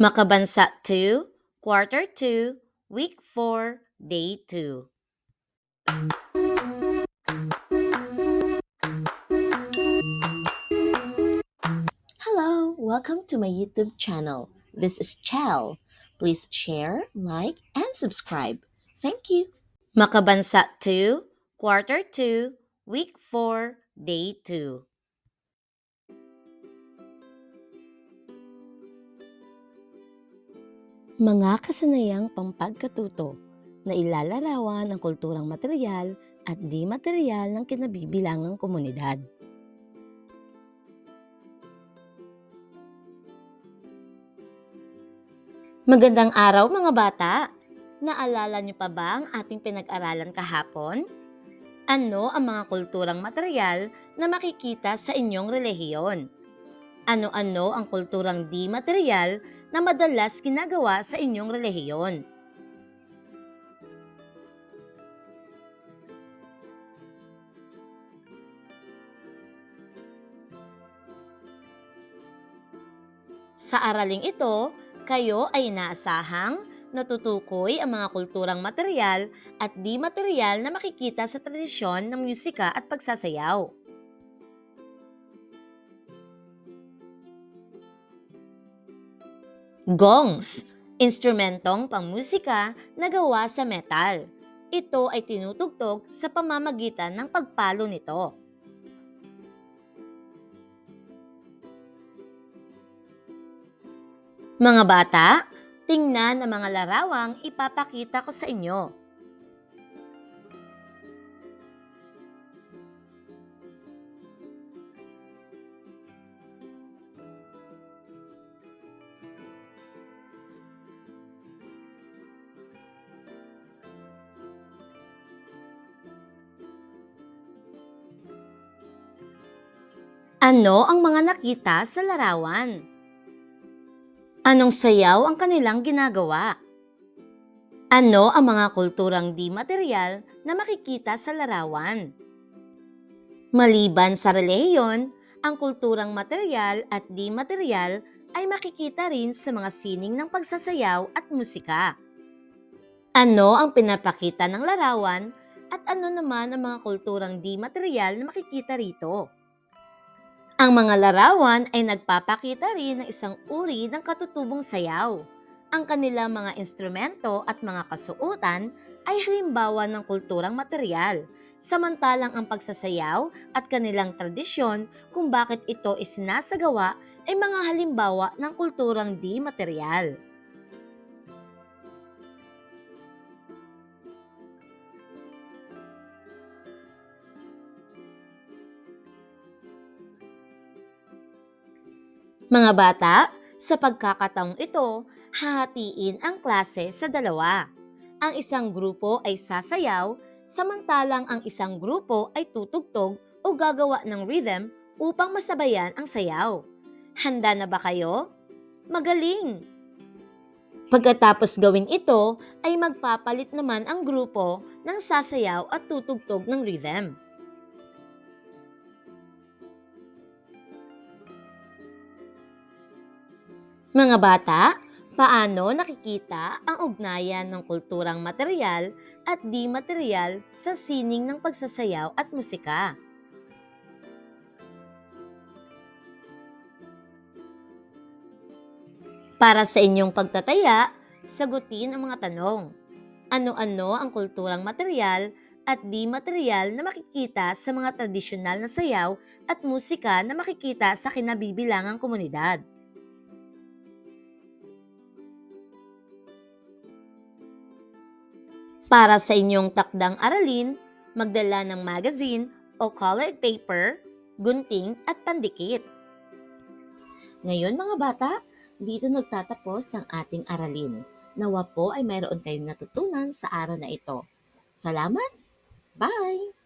Makabansa 2, Quarter 2, Week 4, Day 2. Hello, welcome to my YouTube channel. This is Chel. Please share, like, and subscribe. Thank you. Makabansa 2, Quarter 2, Week 4, Day 2. Mga kasanayang pampagkatuto na ilalarawan ang kulturang material at di material ng kinabibilangang komunidad. Magandang araw mga bata! Naalala niyo pa ba ang ating pinag-aralan kahapon? Ano ang mga kulturang material na makikita sa inyong relihiyon? Ano-ano ang kulturang di material na madalas ginagawa sa inyong relihiyon? Sa araling ito, kayo ay inaasahang natutukoy ang mga kulturang material at di material na makikita sa tradisyon ng musika at pagsasayaw. Gongs, instrumentong pangmusika na gawa sa metal. Ito ay tinutugtog sa pamamagitan ng pagpalo nito. Mga bata, tingnan ang mga larawang ipapakita ko sa inyo. Ano ang mga nakita sa larawan? Anong sayaw ang kanilang ginagawa? Ano ang mga kulturang di material na makikita sa larawan? Maliban sa relihiyon, ang kulturang material at di material ay makikita rin sa mga sining ng pagsasayaw at musika. Ano ang pinapakita ng larawan at ano naman ang mga kulturang di material na makikita rito? Ang mga larawan ay nagpapakita rin ng isang uri ng katutubong sayaw. Ang kanilang mga instrumento at mga kasuotan ay halimbawa ng kulturang material, samantalang ang pagsasayaw at kanilang tradisyon kung bakit ito isinasagawa ay mga halimbawa ng kulturang di material. Mga bata, sa pagkakataong ito, hahatiin ang klase sa dalawa. Ang isang grupo ay sasayaw, samantalang ang isang grupo ay tutugtog o gagawa ng rhythm upang masabayan ang sayaw. Handa na ba kayo? Magaling! Pagkatapos gawin ito, ay magpapalit naman ang grupo ng sasayaw at tutugtog ng rhythm. Mga bata, paano nakikita ang ugnayan ng kulturang material at di material sa sining ng pagsasayaw at musika? Para sa inyong pagtataya, sagutin ang mga tanong. Ano-ano ang kulturang material at di material na makikita sa mga tradisyonal na sayaw at musika na makikita sa kinabibilangang komunidad? Para sa inyong takdang aralin, magdala ng magazine o colored paper, gunting at pandikit. Ngayon mga bata, dito nagtatapos ang ating aralin. Nawa po ay mayroon kayong natutunan sa araw na ito. Salamat! Bye!